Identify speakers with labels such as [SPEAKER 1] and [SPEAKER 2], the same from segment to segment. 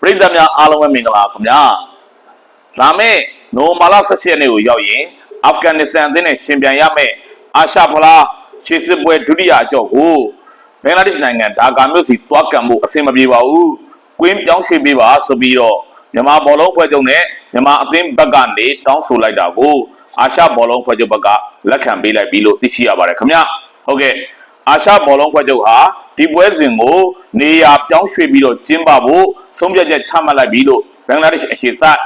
[SPEAKER 1] ပရိသတ်များအားလုံးပဲမင်္ဂလာခင်ဗျာလာမယ့်နိုမာလာ17ရက်နေ့ကိုရောက်ရင်အာဖဂန်နစ္စတန်အသင်းနဲ့ရှင်ပြိုင်ရမယ့်အာရှဖလားရှေ့စစ်ပွဲဒုတိယအကြော့ကိုဘင်္ဂလားဒေ့ရှ်နိုင်ငံဒါကာမြို့စီတွားကံမှုအဆင်မပြေပါဘူး။ကွင်းပြောင်းရွှေ့ပေးပါဆိုပြီးတော့မြန်မာဘောလုံးဖွဲ့ချုပ်နဲ့မြန်မာအသင်းဘက်ကနေတောင်းဆိုလိုက်တာကိုအာရှဘောလုံးဖွဲ့ချုပ်ဘက်ကလက်ခံပေးလိုက်ပြီလို့သိရှိရပါတယ်ခင်ဗျာ။ဟုတ်ကဲ့အာရှဘောလုံးဖွဲ့ချုပ်ဟာ ဒီပွဲစဉ်ကိုနေရာပြောင်းရွှေ့ပြီးတော့ကျင်းပဖို့ဆုံးဖြတ်ချက်ချမှတ်လိုက်ပြီလို့ဘင်္ဂလားဒေ့ရှ်အရှေ့ဆိုင်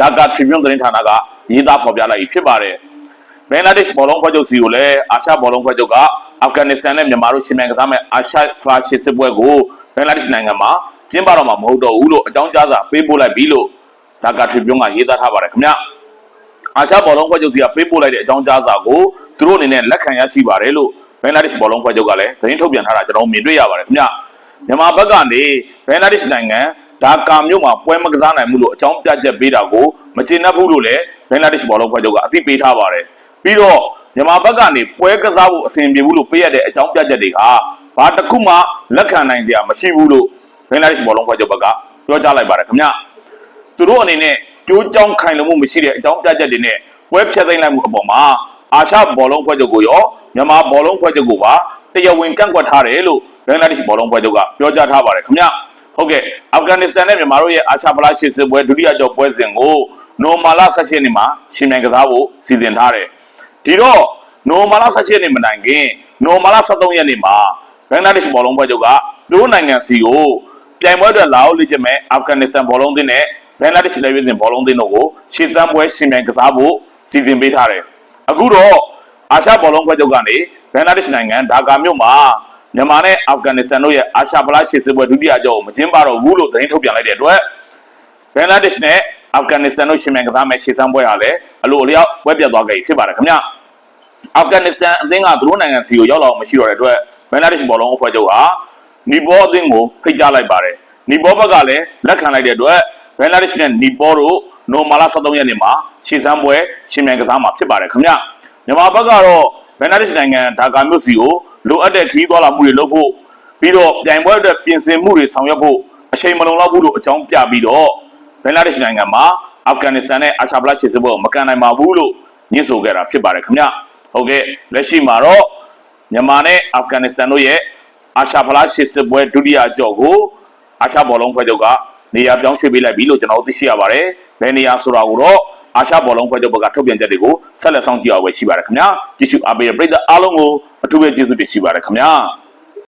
[SPEAKER 1] ဒါကာထရီဗျွန်သတင်းဌာနကရေးသားဖော်ပြလိုက်ပြီဖြစ်ပါတယ်။ဘင်္ဂလားဒေ့ရှ်ဘောလုံးဖွဲ့ချုပ်စီကိုလည်းအာရှဘောလုံးဖွဲ့ချုပ်ကအာဖဂန်နစ္စတန်နဲ့မြန်မာတို့ရှင်မြန်ကစားမဲ့အာရှဖလားရှစ်စစ်ပွဲကိုဘင်္ဂလားဒေ့ရှ်နိုင်ငံမှာကျင်းပတော့မှာမဟုတ်တော့ဘူးလို့အကြောင်းကြားစာပေးပို့လိုက်ပြီလို့ဒါကာထရီဗျွန်ကရေးသားထားပါတယ်ခင်ဗျအာရှဘောလုံးဖွဲ့ချုပ်စီကပေးပို့လိုက်တဲ့အကြောင်းကြားစာကိုသူတို့အနေနဲ့လက်ခံရရှိပါတယ်လို့ ဘင်္ဂလားဒေ့ရှ်ဘောလုံးဖွဲ့ချုပ်ကလည်းသတင်းထုတ်ပြန်ထားတာကျွန်တော်မြင်တွေ့ရပါတယ်ခင်ဗျမြန်မာဘက်ကနေဘင်္ဂလားဒေ့ရှ်နိုင်ငံဒါကာမြို့မှာပွဲမကစားနိုင်ဘူးလို့အကြောင်းပြချက်ပေးတာကိုမကျေနပ်ဘူးလို့လည်းဘင်္ဂလားဒေ့ရှ်ဘောလုံးဖွဲ့ချုပ်ကအသိပေးထားပါတယ်ပြီးတော့မြန်မာဘက်ကနေပွဲကစားဖို့အဆင်ပြေဘူးလို့ပေးရတဲ့အကြောင်းပြချက်တွေကဘာတစ်ခုမှလက်ခံနိုင်စရာမရှိဘူးလို့ဘင်္ဂလားဒေ့ရှ်ဘောလုံးဖွဲ့ချုပ်ဘက်ကပြောကြားလိုက်ပါတယ်ခင်ဗျသူတို့အနေနဲ့ကြိုးကြောင်းခိုင်လုံမှုမရှိတဲ့အကြောင်းပြချက်တွေနဲ့ပွဲဖျက်သိမ်းလိုက်မှုအပေါ်မှာ အာရှဘောလုံးဖွဲ့ချုပ်ကိုရောမြန်မာဘောလုံးဖွဲ့ချုပ်ကိုပါတရားဝင်ကန့်ကွက်ထားတယ်လို့ဘင်္ဂလားဒေ့ရှ်ဘောလုံးဖွဲ့ချုပ်ကပြောကြားထားပါတယ်ခင်ဗျဟုတ်ကဲ့အာဖဂန်နစ္စတန်နဲ့မြန်မာတို့ရဲ့အာရှဖလားရှစ်စစ်ပွဲဒုတိယကြောပွဲစဉ်ကိုနိုမာလာ16ရက်နေ့မှာရှင်မြန်ကစားဖို့စီစဉ်ထားတယ်ဒီတော့နိုမာလာ17ရက်နေ့မတိုင်ခင်နိုမာလာ23ရက်နေ့မှာဘင်္ဂလားဒေ့ရှ်ဘောလုံးဖွဲ့ချုပ်ကသူတို့နိုင်ငံစီကိုပြိုင်ပွဲအတွက်လာအောင်လေ့ကျင့်မဲ့အာဖဂန်နစ္စတန်ဘောလုံးအသင်းနဲ့ဘင်္ဂလားဒေ့ရှ်လက်ရွေးစင်ဘောလုံးအသင်းတို့ကိုရှေ့စမ်းပွဲရှင်မြန်ကစားဖို့စီစဉ်ပေးထားတယ် အခုတော့အာရှဘောလုံးဖွဲ့ချုပ်ကနေဘင်္ဂလားဒေ့ရှ်နိုင်ငံဒါကာမြို့မှာမြန်မာနဲ့အာဖဂန်နစ္စတန်တို့ရဲ့အာရှဖလားရှေ့စစ်ပွဲဒုတိယကြောကိုမကျင်းပတော့ဘူးလို့သတင်းထုတ်ပြန်လိုက်တဲ့အတွက်ဘင်္ဂလားဒေ့ရှ်နဲ့အာဖဂန်နစ္စတန်တို့ရှင်မြန်ကစားမဲ့ရှေ့စမ်းပွဲဟာလည်းအလိုအလျောက်ပွဲပြတ်သွားခဲ့ပြီဖြစ်ပါတယ်ခင်ဗျအာဖဂန်နစ္စတန်အသင်းကသူတို့နိုင်ငံစီကိုရောက်လာအောင်မရှိတော့တဲ့အတွက်ဘင်္ဂလားဒေ့ရှ်ဘောလုံးအဖွဲ့ချုပ်ဟာနီဘောအသင်းကိုဖိတ်ကြားလိုက်ပါတယ်နီဘောဘက်ကလည်းလက်ခံလိုက်တဲ့အတွက်ဘင်္ဂလားဒေ့ရှ်နဲ့နီဘောတို့ နိုမာလာ73ရက်နေ့မှာရှေ့စမ်းပွဲရှင်မြန်ကစားမှာဖြစ်ပါတယ်ခင်ဗျမြန်မာဘက်ကတော့ဘင်္ဂလားဒေ့ရှ်နိုင်ငံဒါကာမြို့စီကိုလိုအပ်တဲ့ခီးသွားလာမှုတွေလုပ်ဖို့ပြီးတော့ပြိုင်ပွဲအတွက်ပြင်ဆင်မှုတွေဆောင်ရွက်ဖို့အချိန်မလုံလောက်ဘူးလို့အကြောင်းပြပြီးတော့ဘင်္ဂလားဒေ့ရှ်နိုင်ငံမှာအာဖဂန်နစ္စတန်နဲ့အာရှဖလားခြေစစ်ပွဲကိုမကန်နိုင်ပါဘူးလို့ညှင်းဆိုခဲ့တာဖြစ်ပါတယ်ခင်ဗျဟုတ်ကဲ့လက်ရှိမှာတော့မြန်မာနဲ့အာဖဂန်နစ္စတန်တို့ရဲ့အာရှဖလားခြေစစ်ပွဲဒုတိယအကြော့ကိုအာရှဘောလုံးဖွဲ့ချုပ်က နေရာပြောင်းရွှေ့ပေးလိုက်ပြီလို့ကျွန်တော်တို့သိရှိရပါတယ်ဘယ်နေရာဆိုတာကိုတော့အာရှဘောလုံးဖွဲ့ချုပ်ဘက်ကထုတ်ပြန်ချက်တွေကိုဆက်လက်ဆောင်ကြည့်အောင်ပဲရှိပါတယ်ခင်ဗျာကြည့်ရှုအားပေးတဲ့ပရိသတ်အားလုံးကိုအထူးပဲကျေးဇူးတင်ရှိပါတယ်ခင်ဗျာ